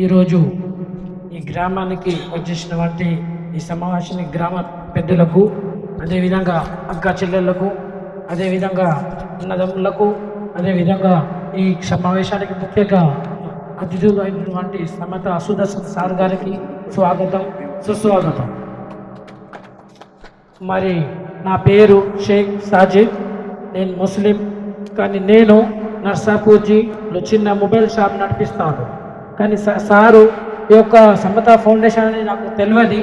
ఈరోజు ఈ గ్రామానికి వచ్చేసినటువంటి ఈ సమావేశానికి గ్రామ పెద్దలకు అదేవిధంగా అక్క చెల్లెళ్ళకు అదేవిధంగా అన్నదమ్ములకు అదేవిధంగా ఈ సమావేశానికి ముఖ్యంగా అతిథులు అయినటువంటి సమత సుదర్శన్ సార్ గారికి స్వాగతం సుస్వాగతం. మరి నా పేరు షేక్ సాజిద్. నేను ముస్లిం కానీ నేను నర్సాపూర్జీలో చిన్న మొబైల్ షాప్ నడిపిస్తాను. కానీ సారు ఈ యొక్క సమత ఫౌండేషన్ అని నాకు తెలియదు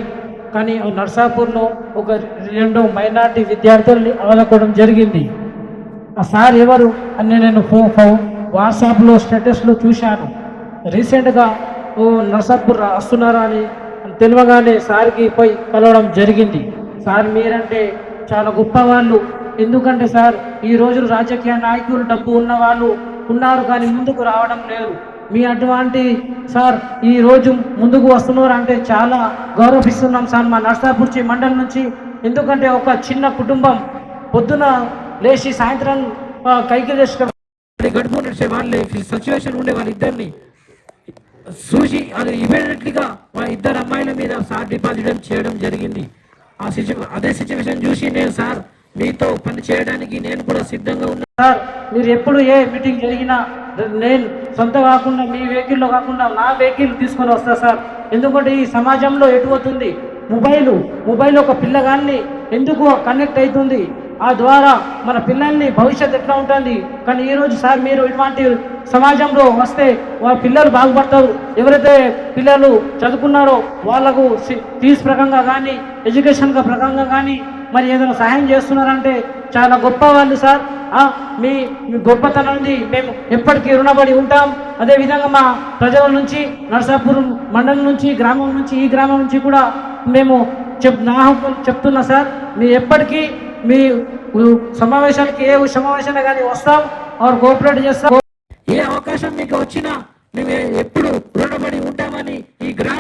కానీ నర్సాపూర్లో ఒక రెండు మైనార్టీ విద్యార్థుల్ని ఆదుకోవడం జరిగింది. ఆ సార్ ఎవరు అని నేను ఫో ఫో వాట్సాప్లో స్టేటస్లో చూశాను. రీసెంట్గా ఓ నర్సాపూర్ వస్తున్నారా అని తెలియగానే సార్కి పోయి కలవడం జరిగింది. సార్ మీరంటే చాలా గొప్ప వాళ్ళు ఎందుకంటే సార్ ఈ రోజు రాజకీయ నాయకులు డబ్బు ఉన్న వాళ్ళు ఉన్నారు కానీ ముందుకు రావడం లేదు. మీ అటువంటి సార్ ఈరోజు ముందుకు వస్తున్నారు అంటే చాలా గౌరవిస్తున్నాం సార్ మా నర్సాపూర్చి మండలం నుంచి. ఎందుకంటే ఒక చిన్న కుటుంబం. పొద్దున లేచి సాయంత్రం కైకి చేసుకొని గడుపు నడిచే వాళ్ళే సిచ్యువేషన్ ఉండే వాళ్ళిద్దరిని చూసి అది ఇమీడియట్లీగా మా ఇద్దరు అమ్మాయిల మీద సార్ డిపాజిట్ చేయడం జరిగింది. ఆ సిచ్యు అదే సిచ్యువేషన్ చూసి నేను సార్ మీతో పని చేయడానికి నేను కూడా సిద్ధంగా ఉన్నాను సార్ మీరు ఎప్పుడు ఏ మీటింగ్ జరిగినా నేను సొంత కాకుండా మీ వెహికల్లో కాకుండా నా వెహికల్ తీసుకొని వస్తా సార్. ఎందుకంటే ఈ సమాజంలో ఎటు పోతుంది? మొబైల్. మొబైల్ ఒక పిల్లగాన్ని ఎందుకు కనెక్ట్ అవుతుంది? ఆ ద్వారా మన పిల్లల్ని భవిష్యత్తు ఎట్లా ఉంటుంది? కానీ ఈరోజు సార్ మీరు ఇటువంటి సమాజంలో వస్తే వాళ్ళ పిల్లలు బాగుపడతారు. ఎవరైతే పిల్లలు చదువుకున్నారో వాళ్ళకు ఫీజు ప్రకంగా కానీ ఎడ్యుకేషన్ ప్రకంగా కానీ మరి ఏదైనా సహాయం చేస్తున్నారంటే చాలా గొప్ప వాళ్ళు సార్. మీ మీ గొప్పతనాన్ని మేము ఎప్పటికీ రుణపడి ఉంటాం. అదేవిధంగా మా ప్రజల నుంచి నరసాపూర్ మండలం నుంచి గ్రామం నుంచి ఈ గ్రామం నుంచి కూడా మేము చెప్ నా చెప్తున్నా సార్ మీ ఎప్పటికీ మీ సమావేశానికి ఏ సమావేశాన్ని కానీ వస్తాం ఆర్ కోఆపరేట్ చేస్తాం. ఏ అవకాశం మీకు వచ్చినా మేము ఎప్పుడు రుణపడి ఉంటామని ఈ గ్రామ